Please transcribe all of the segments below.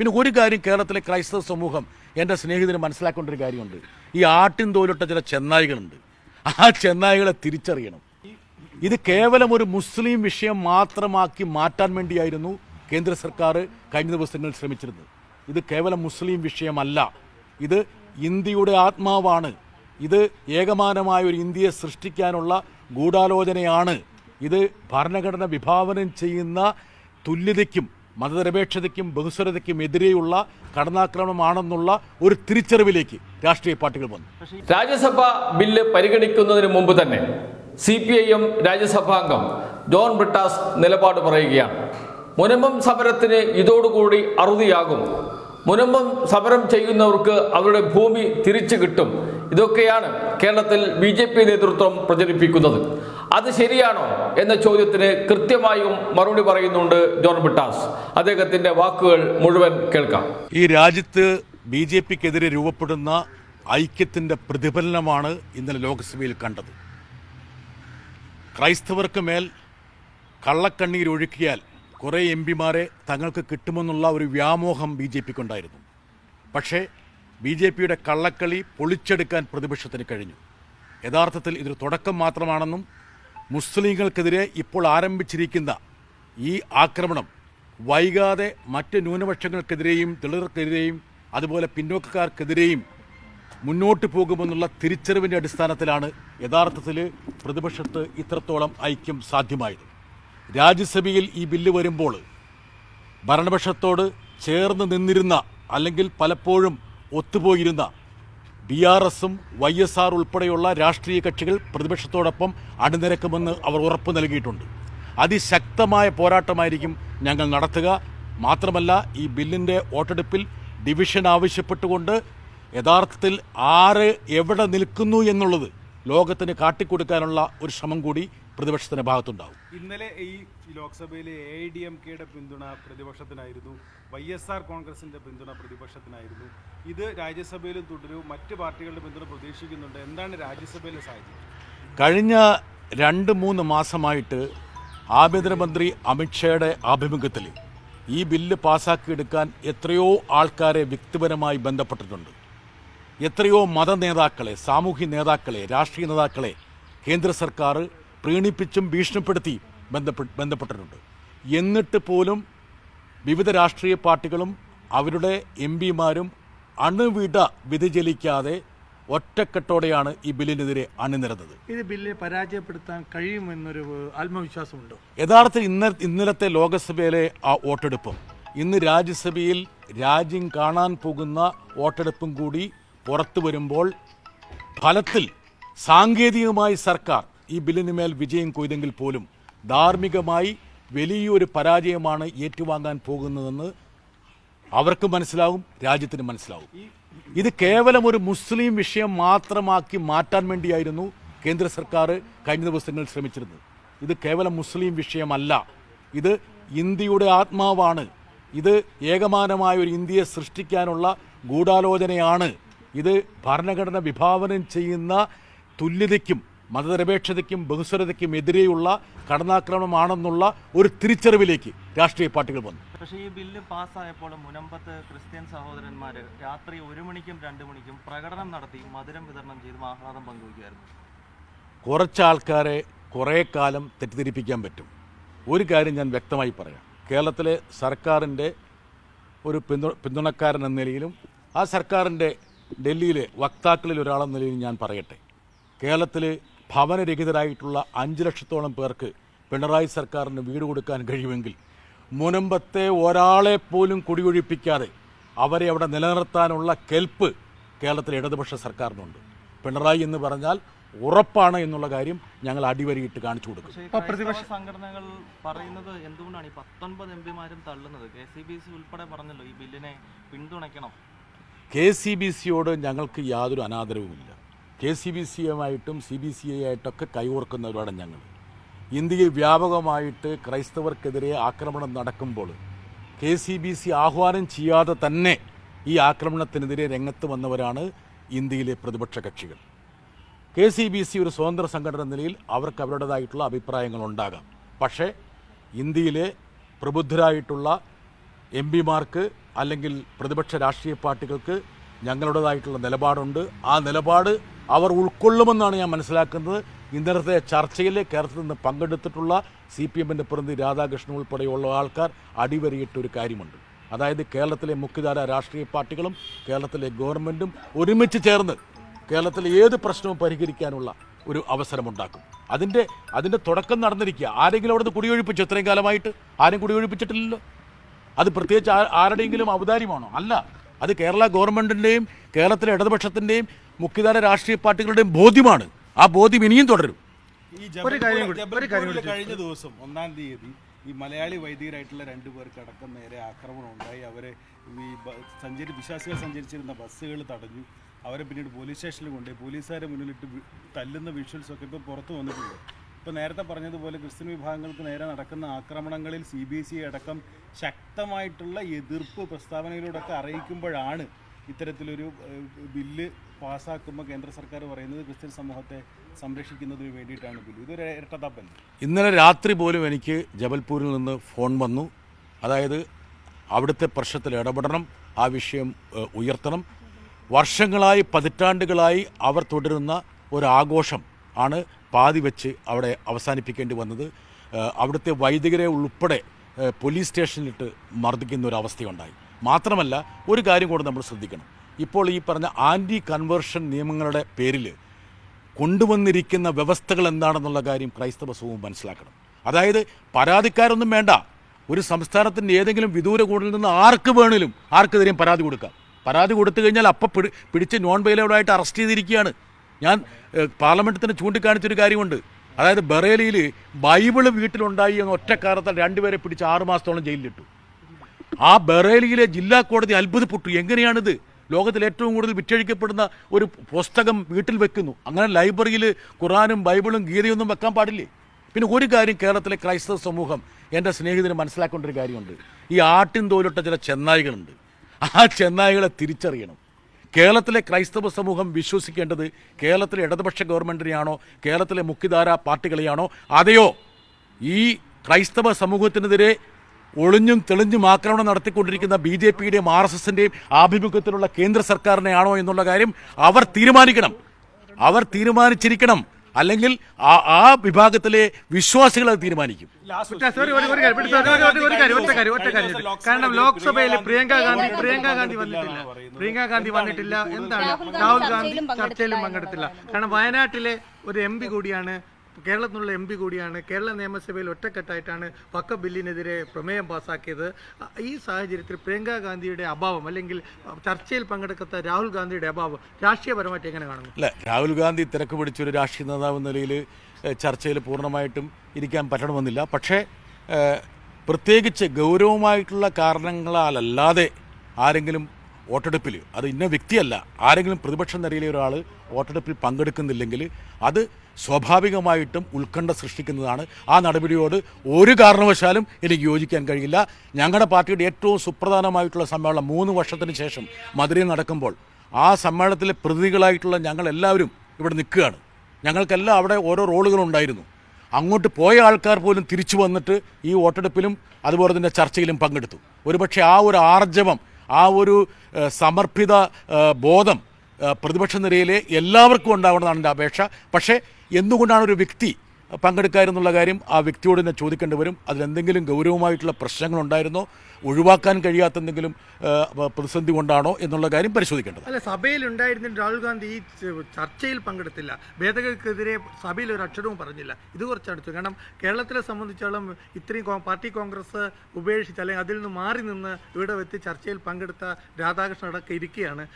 പിന്നെ ഒരു കാര്യം കേരളത്തിലെ ക്രൈസ്തവ സമൂഹം എന്റെ സ്നേഹിതന് മനസ്സിലാക്കേണ്ട ഒരു കാര്യമുണ്ട്. ഈ ആട്ടിൻ തോലിട്ട ചില ചെന്നായികളുണ്ട്. ആ ചെന്നായികളെ തിരിച്ചറിയണം. ഇത് കേവലം ഒരു മുസ്ലിം വിഷയം മാത്രമാക്കി മാറ്റാൻ വേണ്ടിയായിരുന്നു കേന്ദ്ര സർക്കാർ കഴിഞ്ഞ ദിവസങ്ങളിൽ ശ്രമിച്ചിരുന്നത്. ഇത് കേവലം മുസ്ലിം വിഷയമല്ല. ഇത് ഇന്ത്യയുടെ ആത്മാവാണ്. ഇത് ഏകമാനമായ ഒരു ഇന്ത്യയെ സൃഷ്ടിക്കാനുള്ള ഗൂഢാലോചനയാണ്. ഇത് ഭരണഘടന വിഭാവനം ചെയ്യുന്ന തുല്യതയ്ക്കും മതനിരപേക്ഷതയ്ക്കും ബഹുസ്വരതയ്ക്കും എതിരെയുള്ള കടന്നാക്രമണമാണെന്നുള്ള ഒരു തിരിച്ചറിവിലേക്ക് രാഷ്ട്രീയ പാർട്ടികൾ വന്നു. രാജ്യസഭ ബില്ല് പരിഗണിക്കുന്നതിന് മുമ്പ് തന്നെ സി പി ഐ എം രാജ്യസഭാംഗം ജോൺ ബ്രിട്ടാസ് നിലപാട് പറയുകയാണ്. മുനമ്പം സമരത്തിന് ഇതോടുകൂടി അറുതിയാകും. മുനമ്പം സമരം ചെയ്യുന്നവർക്ക് അവരുടെ ഭൂമി തിരിച്ചു കിട്ടും. ഇതൊക്കെയാണ് കേരളത്തിൽ ബി നേതൃത്വം പ്രചരിപ്പിക്കുന്നത്. അത് ശരിയാണോ എന്ന ചോദ്യത്തിന് കൃത്യമായും മറുപടി പറയുന്നുണ്ട് ജോൺ ബിട്ടാസ്. അദ്ദേഹത്തിന്റെ വാക്കുകൾ മുഴുവൻ കേൾക്കാം. ഈ രാജ്യത്ത് ബി ജെ പിക്കെതിരെ രൂപപ്പെടുന്ന ഐക്യത്തിന്റെ പ്രതിഫലനമാണ് ഇന്നലെ ലോക്സഭയിൽ കണ്ടത്. ക്രൈസ്തവർക്ക് മേൽ കള്ളക്കണ്ണീർ കള്ളക്കണ്ണീരൊഴുക്കിയാൽ കുറേ എം പിമാരെ തങ്ങൾക്ക് കിട്ടുമെന്നുള്ള ഒരു വ്യാമോഹം ബി ജെ പിക്കുണ്ടായിരുന്നു. പക്ഷേ ബി ജെ പിയുടെ കള്ളക്കളി പൊളിച്ചെടുക്കാൻ പ്രതിപക്ഷത്തിന് കഴിഞ്ഞു. യഥാർത്ഥത്തിൽ ഇതൊരു തുടക്കം മാത്രമാണെന്നും മുസ്ലിങ്ങൾക്കെതിരെ ഇപ്പോൾ ആരംഭിച്ചിരിക്കുന്ന ഈ ആക്രമണം വൈകാതെ മറ്റ് ന്യൂനപക്ഷങ്ങൾക്കെതിരെയും ദളിതർക്കെതിരെയും അതുപോലെ പിന്നോക്കക്കാർക്കെതിരെയും മുന്നോട്ട് പോകുമെന്നുള്ള തിരിച്ചറിവിന്റെ അടിസ്ഥാനത്തിലാണ് യഥാർത്ഥത്തിൽ പ്രതിപക്ഷത്ത് ഇത്രത്തോളം ഐക്യം സാധ്യമായത്. രാജ്യസഭയിൽ ഈ ബില്ല് വരുമ്പോൾ ഭരണപക്ഷത്തോട് ചേർന്ന് നിന്നിരുന്ന അല്ലെങ്കിൽ പലപ്പോഴും ഒത്തുപോയിരുന്ന ബി ആർ എസും വൈ എസ് ആർ ഉൾപ്പെടെയുള്ള രാഷ്ട്രീയ കക്ഷികൾ പ്രതിപക്ഷത്തോടൊപ്പം അണിനിരക്കുമെന്ന് അവർ ഉറപ്പ് നൽകിയിട്ടുണ്ട്. അതിശക്തമായ പോരാട്ടമായിരിക്കും ഞങ്ങൾ നടത്തുക. മാത്രമല്ല ഈ ബില്ലിന്റെ വോട്ടെടുപ്പിൽ ഡിവിഷൻ ആവശ്യപ്പെട്ടുകൊണ്ട് യഥാർത്ഥത്തിൽ ആര് എവിടെ നിൽക്കുന്നു എന്നുള്ളത് ലോകത്തിന് കാട്ടിക്കൊടുക്കാനുള്ള ഒരു ശ്രമം കൂടി പ്രതിപക്ഷത്തിന്റെ ഭാഗത്തുണ്ടാവും. ഇന്നലെ ഈ ലോക്സഭയിലെ എ ഐ ഡി എം കെയുടെ പിന്തുണ പ്രതിപക്ഷത്തിനായിരുന്നു. വൈ എസ് ആർ കോൺഗ്രസിന്റെ പിന്തുണ പ്രതിപക്ഷത്തിനായിരുന്നു. ഇത് രാജ്യസഭയിലും തുടരും. മറ്റു പാർട്ടികളുടെ പിന്തുണ പ്രതീക്ഷിക്കുന്നുണ്ട്. എന്താണ് രാജ്യസഭയിലെ സാഹചര്യം? കഴിഞ്ഞ രണ്ട് മൂന്ന് മാസമായിട്ട് ആഭ്യന്തരമന്ത്രി അമിത്ഷായുടെ ആഭിമുഖ്യത്തിൽ ഈ ബില്ല് പാസ്സാക്കിയെടുക്കാൻ എത്രയോ ആൾക്കാരെ വ്യക്തിപരമായി ബന്ധപ്പെട്ടിട്ടുണ്ട്. എത്രയോ മത നേതാക്കളെ സാമൂഹ്യ നേതാക്കളെ രാഷ്ട്രീയ നേതാക്കളെ കേന്ദ്ര സർക്കാർ പ്രീണിപ്പിച്ചും ഭീഷണിപ്പെടുത്തി ബന്ധപ്പെട്ട് ബന്ധപ്പെട്ടിട്ടുണ്ട്. എന്നിട്ട് പോലും വിവിധ രാഷ്ട്രീയ പാർട്ടികളും അവരുടെ എം പിമാരും അണുവിട വ്യതിചലിക്കാതെ ഒറ്റക്കെട്ടോടെയാണ് ഈ ബില്ലിനെതിരെ അണിനിരന്നത്. ഇത് ബില്ലിനെ പരാജയപ്പെടുത്താൻ കഴിയുമെന്നൊരു ആത്മവിശ്വാസമുണ്ടോ? യഥാർത്ഥത്തിൽ ഇന്ന ഇന്നലത്തെ ലോകസഭയിലെ ആ വോട്ടെടുപ്പും ഇന്ന് രാജ്യസഭയിൽ രാജ്യം കാണാൻ പോകുന്ന വോട്ടെടുപ്പും കൂടി പുറത്തു വരുമ്പോൾ ഫലത്തിൽ സാങ്കേതികമായി സർക്കാർ ഈ ബില്ലിന് മേൽ വിജയം കൊയ്തെങ്കിൽ പോലും ധാർമ്മികമായി വലിയൊരു പരാജയമാണ് ഏറ്റുവാങ്ങാൻ പോകുന്നതെന്ന് അവർക്ക് മനസ്സിലാവും രാജ്യത്തിന് മനസ്സിലാവും. ഇത് കേവലം ഒരു മുസ്ലിം വിഷയം മാത്രമാക്കി മാറ്റാൻ വേണ്ടിയായിരുന്നു കേന്ദ്ര സർക്കാർ കഴിഞ്ഞ ദിവസങ്ങളിൽ ശ്രമിച്ചിരുന്നത്. ഇത് കേവലം മുസ്ലിം വിഷയമല്ല. ഇത് ഇന്ത്യയുടെ ആത്മാവാണ്. ഇത് ഏകമാനമായ ഒരു ഇന്ത്യയെ സൃഷ്ടിക്കാനുള്ള ഗൂഢാലോചനയാണ്. ഇത് ഭരണഘടന വിഭാവനം ചെയ്യുന്ന തുല്യതയ്ക്കും മതനിരപേക്ഷതയ്ക്കും ബഹുസ്വരതയ്ക്കും എതിരെയുള്ള കടന്നാക്രമണമാണെന്നുള്ള ഒരു തിരിച്ചറിവിലേക്ക് രാഷ്ട്രീയ പാർട്ടികൾ വന്നു. പക്ഷേ ഈ ബില്ല് പാസ്സായപ്പോൾ മുനമ്പത്ത് ക്രിസ്ത്യൻ സഹോദരന്മാർ രാത്രി ഒരു മണിക്കും രണ്ട് മണിക്കും പ്രകടനം നടത്തി മധുരം വിതരണം ചെയ്ത് ആഹ്ലാദം പങ്കുവയ്ക്കുമായിരുന്നു. കുറച്ച് ആൾക്കാരെ കുറേ കാലം തെറ്റിദ്ധരിപ്പിക്കാൻ പറ്റും. ഒരു കാര്യം ഞാൻ വ്യക്തമായി പറയാം. കേരളത്തിലെ സർക്കാരിന്റെ ഒരു പിന്തു പിന്തുണക്കാരൻ എന്ന നിലയിലും ആ സർക്കാരിന്റെ ഡൽഹിയിലെ വക്താക്കളിൽ ഒരാളെന്ന നിലയിലും ഞാൻ പറയട്ടെ. കേരളത്തിൽ ഭവനരഹിതരായിട്ടുള്ള അഞ്ച് ലക്ഷത്തോളം പേർക്ക് പിണറായി സർക്കാരിന് വീട് കൊടുക്കാൻ കഴിയുമെങ്കിൽ മുനമ്പത്തെ ഒരാളെ പോലും കുടിയൊഴിപ്പിക്കാതെ അവരെ അവിടെ നിലനിർത്താനുള്ള കെൽപ്പ് കേരളത്തിലെ ഇടതുപക്ഷ സർക്കാരിനുണ്ട്. പിണറായി എന്ന് പറഞ്ഞാൽ ഉറപ്പാണ് എന്നുള്ള കാര്യം ഞങ്ങൾ അടിവരിയിട്ട് കാണിച്ചു കൊടുക്കും. പ്രതിപക്ഷ സംഘടനകൾ പറയുന്നത് എന്തുകൊണ്ടാണ് ഈ പത്തൊൻപത് എം പിമാരും തള്ളുന്നത്? കെ സി ബി സി ഉൾപ്പെടെ പറഞ്ഞല്ലോ ഈ ബില്ലിനെ പിന്തുണയ്ക്കണം. കെ സി ബി സിയോട് ഞങ്ങൾക്ക് യാതൊരു അനാദരവുമില്ല. കെ സി ബി സിയുമായിട്ടും സി ബി സി ആയിട്ടൊക്കെ കൈകോർക്കുന്നവരാണ് ഞങ്ങൾ ഇന്ത്യയിൽ വ്യാപകമായിട്ട് ക്രൈസ്തവർക്കെതിരെ ആക്രമണം നടക്കുമ്പോൾ കെ സി ബി സി ആഹ്വാനം ചെയ്യാതെ തന്നെ ഈ ആക്രമണത്തിനെതിരെ രംഗത്ത് വന്നവരാണ് ഇന്ത്യയിലെ പ്രതിപക്ഷ കക്ഷികൾ. കെ സി ബി സി ഒരു സ്വതന്ത്ര സംഘടന നിലയിൽ അവർക്ക് അവരുടേതായിട്ടുള്ള അഭിപ്രായങ്ങൾ ഉണ്ടാകാം പക്ഷേ ഇന്ത്യയിലെ പ്രബുദ്ധരായിട്ടുള്ള എം പിമാർക്ക് അല്ലെങ്കിൽ പ്രതിപക്ഷ രാഷ്ട്രീയ പാർട്ടികൾക്ക് ഞങ്ങളുടേതായിട്ടുള്ള നിലപാടുണ്ട്. ആ നിലപാട് അവർ ഉൾക്കൊള്ളുമെന്നാണ് ഞാൻ മനസ്സിലാക്കുന്നത്. ഇന്നലത്തെ ചർച്ചയിൽ കേരളത്തിൽ നിന്ന് പങ്കെടുത്തിട്ടുള്ള സി പി എമ്മിന്റെ പ്രതിനിധി രാധാകൃഷ്ണൻ ഉൾപ്പെടെയുള്ള ആൾക്കാർ അടിവരിയിട്ട് ഒരു കാര്യമുണ്ട്. അതായത് കേരളത്തിലെ മുഖ്യധാര രാഷ്ട്രീയ പാർട്ടികളും കേരളത്തിലെ ഗവൺമെന്റും ഒരുമിച്ച് ചേർന്ന് കേരളത്തിലെ ഏത് പ്രശ്നവും പരിഹരിക്കാനുള്ള ഒരു അവസരമുണ്ടാക്കും. അതിന്റെ അതിന്റെ തുടക്കം നടന്നിരിക്കുക. ആരെങ്കിലും അവിടുന്ന് കുടിയൊഴിപ്പിച്ചു? ഇത്രയും കാലമായിട്ട് ആരും കുടിയൊഴിപ്പിച്ചിട്ടില്ലല്ലോ. അത് പ്രത്യേകിച്ച് ആരുടെയെങ്കിലും ഔദാര്യമാണോ? അല്ല. അത് കേരള ഗവൺമെന്റിന്റെയും കേരളത്തിലെ ഇടതുപക്ഷത്തിന്റെയും മുഖ്യധാര രാഷ്ട്രീയ പാർട്ടികളുടെയും ബോധ്യമാണ്. ആ ബോധ്യം ഇനിയും തുടരും. കഴിഞ്ഞ ദിവസം ഒന്നാം തീയതി ഈ മലയാളി വൈദികരായിട്ടുള്ള രണ്ടു പേർക്ക് അടക്കം നേരെ ആക്രമണം ഉണ്ടായി. അവരെ ഈ സഞ്ചരി വിശ്വാസികൾ സഞ്ചരിച്ചിരുന്ന ബസ്സുകൾ തടഞ്ഞു. അവരെ പിന്നീട് പോലീസ് സ്റ്റേഷനിൽ കൊണ്ടുപോയി. പോലീസുകാരെ മുന്നിലിട്ട് തല്ലുന്ന വിഷ്വൽസ് ഒക്കെ ഇപ്പോൾ പുറത്തു വന്നിട്ടുണ്ട്. ഇപ്പോൾ നേരത്തെ പറഞ്ഞതുപോലെ ക്രിസ്ത്യൻ വിഭാഗങ്ങൾക്ക് നേരെ നടക്കുന്ന ആക്രമണങ്ങളിൽ സി ബി എസ് ഇ അടക്കം ശക്തമായിട്ടുള്ള എതിർപ്പ് പ്രസ്താവനയിലൂടെയൊക്കെ അറിയിക്കുമ്പോഴാണ് ഇത്തരത്തിലൊരു ബില്ല് പാസ്സാക്കുമ്പോൾ കേന്ദ്ര സർക്കാർ പറയുന്നത് ക്രിസ്ത്യൻ സമൂഹത്തെ സംരക്ഷിക്കുന്നതിന് വേണ്ടിയിട്ടാണ് ബില്ല്. ഇതൊരു ഇരട്ടത്താപ്പല്ലേ ഇന്നലെ രാത്രി പോലും എനിക്ക് ജബൽപൂരിൽ നിന്ന് ഫോൺ വന്നു. അതായത് അവിടുത്തെ പ്രശ്നത്തിൽ ഇടപെടണം ആ വിഷയം ഉയർത്തണം. വർഷങ്ങളായി പതിറ്റാണ്ടുകളായി അവർ തുടരുന്ന ഒരാഘോഷം ആണ് പാതി വെച്ച് അവിടെ അവസാനിപ്പിക്കേണ്ടി വന്നത് അവിടുത്തെ വൈദികരെ ഉൾപ്പെടെ പോലീസ് സ്റ്റേഷനിലിട്ട് മർദ്ദിക്കുന്ന ഒരു അവസ്ഥയുണ്ടായി മാത്രമല്ല ഒരു കാര്യം കൂടെ നമ്മൾ ശ്രദ്ധിക്കണം. ഇപ്പോൾ ഈ പറഞ്ഞ ആന്റി കൺവേർഷൻ നിയമങ്ങളുടെ പേരിൽ കൊണ്ടുവന്നിരിക്കുന്ന വ്യവസ്ഥകൾ എന്താണെന്നുള്ള കാര്യം ക്രൈസ്തവ സമൂഹം മനസ്സിലാക്കണം. അതായത് പരാതിക്കാരൊന്നും വേണ്ട. ഒരു സംസ്ഥാനത്തിന്റെ ഏതെങ്കിലും വിദൂര കൂടിൽ നിന്ന് ആർക്ക് വേണേലും ആർക്കെതിരെയും പരാതി കൊടുക്കാം. പരാതി കൊടുത്തു കഴിഞ്ഞാൽ അപ്പം പിടി പിടിച്ച് നോൺ ബെയിലബിളായിട്ട് അറസ്റ്റ് ചെയ്തിരിക്കുകയാണ്. ഞാൻ പാർലമെന്റിൽ ചൂണ്ടിക്കാണിച്ചൊരു കാര്യമുണ്ട്. അതായത് ബറേലിയിൽ ബൈബിൾ വീട്ടിലുണ്ടായി എന്ന ഒറ്റ രണ്ടുപേരെ പിടിച്ച് ആറു മാസത്തോളം ജയിലിലിട്ടു. ആ ബറേലിയിലെ ജില്ലാ കോടതി അത്ഭുതപ്പെട്ടു. എങ്ങനെയാണിത്? ലോകത്തിൽ ഏറ്റവും കൂടുതൽ വിറ്റഴിക്കപ്പെടുന്ന ഒരു പുസ്തകം വീട്ടിൽ വെക്കുന്നു. അങ്ങനെ ലൈബ്രറിയിൽ ഖുറാനും ബൈബിളും ഗീതയൊന്നും വെക്കാൻ പാടില്ലേ? പിന്നെ ഒരു കാര്യം കേരളത്തിലെ ക്രൈസ്തവ സമൂഹം എന്റെ സ്നേഹിതന് മനസ്സിലാക്കേണ്ട ഒരു കാര്യമുണ്ട്. ഈ ആട്ടിൻ തോലിട്ട ചില ചെന്നായികളുണ്ട്. ആ ചെന്നായികളെ തിരിച്ചറിയണം. കേരളത്തിലെ ക്രൈസ്തവ സമൂഹം വിശ്വസിക്കേണ്ടത് കേരളത്തിലെ ഇടതുപക്ഷ ഗവൺമെന്റിനെയാണോ കേരളത്തിലെ മുഖ്യധാര പാർട്ടികളെയാണോ? അതെയോ? ഈ ക്രൈസ്തവ സമൂഹത്തിനെതിരെ ഒളിഞ്ഞും തെളിഞ്ഞും ആക്രമണം നടത്തിക്കൊണ്ടിരിക്കുന്ന ബി ജെ പിയുടെയും ആർ എസ് എസിന്റെയും ആഭിമുഖ്യത്തിലുള്ള കേന്ദ്ര സർക്കാരിനെയാണോ എന്നുള്ള കാര്യം അവർ തീരുമാനിക്കണം. അവർ തീരുമാനിച്ചിരിക്കണം. അല്ലെങ്കിൽ ആ ആ വിഭാഗത്തിലെ വിശ്വാസികൾ അത് തീരുമാനിക്കും കാരണം ലോക്സഭയിൽ പ്രിയങ്ക ഗാന്ധി പ്രിയങ്ക ഗാന്ധി വന്നിട്ടില്ല. പ്രിയങ്ക ഗാന്ധി വന്നിട്ടില്ല. എന്താണ് രാഹുൽ ഗാന്ധി ചർച്ചയിലും പങ്കെടുത്തില്ല. കാരണം വയനാട്ടിലെ ഒരു എം പി കൂടിയാണ് കേരളത്തിലുള്ള എം പി കൂടിയാണ്. കേരള നിയമസഭയിൽ ഒറ്റക്കെട്ടായിട്ടാണ് പക്ക ബില്ലിനെതിരെ പ്രമേയം പാസാക്കിയത്. ഈ സാഹചര്യത്തിൽ പ്രിയങ്ക ഗാന്ധിയുടെ അഭാവം അല്ലെങ്കിൽ ചർച്ചയിൽ പങ്കെടുക്കാത്ത രാഹുൽ ഗാന്ധിയുടെ അഭാവം രാഷ്ട്രീയപരമായിട്ട് എങ്ങനെ കാണുന്നു? അല്ല രാഹുൽ ഗാന്ധി തിരക്ക് പിടിച്ചൊരു രാഷ്ട്രീയ നേതാവ് നിലയിൽ ചർച്ചയിൽ പൂർണമായിട്ടും ഇരിക്കാൻ പറ്റണമെന്നില്ല. പക്ഷേ പ്രത്യേകിച്ച് ഗൗരവമായിട്ടുള്ള കാരണങ്ങളാലല്ലാതെ ആരെങ്കിലും വോട്ടെടുപ്പിൽ അത് ഇന്ന വ്യക്തിയല്ല ആരെങ്കിലും പ്രതിപക്ഷ നിരയിലെ ഒരാൾ വോട്ടെടുപ്പിൽ പങ്കെടുക്കുന്നില്ലെങ്കിൽ അത് സ്വാഭാവികമായിട്ടും ഉത്കണ്ഠ സൃഷ്ടിക്കുന്നതാണ്. ആ നടപടിയോട് ഒരു കാരണവശാലും എനിക്ക് യോജിക്കാൻ കഴിയില്ല. ഞങ്ങളുടെ പാർട്ടിയുടെ ഏറ്റവും സുപ്രധാനമായിട്ടുള്ള സമ്മേളനം മൂന്ന് വർഷത്തിന് ശേഷം മധുരയിൽ നടക്കുമ്പോൾ ആ സമ്മേളനത്തിലെ പ്രതിനിധികളായിട്ടുള്ള ഞങ്ങളെല്ലാവരും ഇവിടെ നിൽക്കുകയാണ്. ഞങ്ങൾക്കെല്ലാം അവിടെ ഓരോ റോളുകളുണ്ടായിരുന്നു അങ്ങോട്ട് പോയ ആൾക്കാർ പോലും തിരിച്ചു വന്നിട്ട് ഈ വോട്ടെടുപ്പിലും അതുപോലെ തന്നെ ചർച്ചയിലും പങ്കെടുത്തു. ഒരുപക്ഷെ ആ ഒരു ആർജവം ആ ഒരു സമർപ്പിത ബോധം പ്രതിപക്ഷ നിരയിലെ എല്ലാവർക്കും ഉണ്ടാവണമെന്നാണ് എന്റെ അപേക്ഷ. പക്ഷേ എന്തുകൊണ്ടാണ് ഒരു വ്യക്തി പങ്കെടുക്കാമെന്നുള്ള കാര്യം ആ വ്യക്തിയോട് തന്നെ ചോദിക്കേണ്ടി വരും. അതിലെന്തെങ്കിലും ഗൗരവമായിട്ടുള്ള പ്രശ്നങ്ങളുണ്ടായിരുന്നോ? ഒഴിവാക്കാൻ കഴിയാത്ത എന്തെങ്കിലും പ്രതിസന്ധി കൊണ്ടാണോ എന്നുള്ള കാര്യം പരിശോധിക്കേണ്ടത്. അല്ല സഭയിൽ ഉണ്ടായിരുന്ന രാഹുൽ ഗാന്ധി ഈ ചർച്ചയിൽ പങ്കെടുത്തില്ല. ഭേദഗതിക്കെതിരെ സഭയിൽ ഒരു അക്ഷരവും പറഞ്ഞില്ല. ഇത് കുറച്ച് അടുത്തു കാരണം കേരളത്തിലെ സംബന്ധിച്ചോളം ഇത്രയും പാർട്ടി കോൺഗ്രസ് ഉപേക്ഷിച്ച് അല്ലെങ്കിൽ അതിൽ നിന്ന് മാറി നിന്ന് ഇവിടെ വെച്ച് ചർച്ചയിൽ പങ്കെടുത്ത രാധാകൃഷ്ണൻ അടക്കം ഇരിക്കുകയാണ്.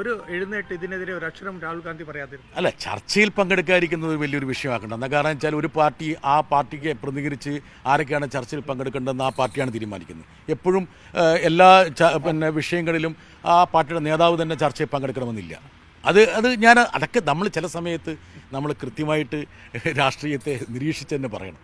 ഒരു എഴുന്നേറ്റ് ഇതിനെതിരെ ഒരു അക്ഷരം രാഹുൽ ഗാന്ധി പറയാതിരുന്നു. അല്ല ചർച്ചയിൽ പങ്കെടുക്കാതിരിക്കുന്നത് വലിയൊരു വിഷയമാക്കേണ്ട. എന്നാൽ കാരണം വെച്ചാൽ ഒരു പാർട്ടി ആ പാർട്ടിക്ക് പ്രതികരിച്ച് ആരൊക്കെയാണ് ചർച്ചയിൽ പങ്കെടുക്കേണ്ടതെന്ന് ആ പാർട്ടിയാണ് തീരുമാനിക്കുന്നത്. എപ്പോഴും എല്ലാ പിന്നെ വിഷയങ്ങളിലും ആ പാർട്ടിയുടെ നേതാവ് തന്നെ ചർച്ചയിൽ പങ്കെടുക്കണമെന്നില്ല. അത് അത് ഞാൻ അതൊക്കെ നമ്മൾ ചില സമയത്ത് നമ്മൾ കൃത്യമായിട്ട് രാഷ്ട്രീയത്തെ നിരീക്ഷിച്ച് തന്നെ പറയണം.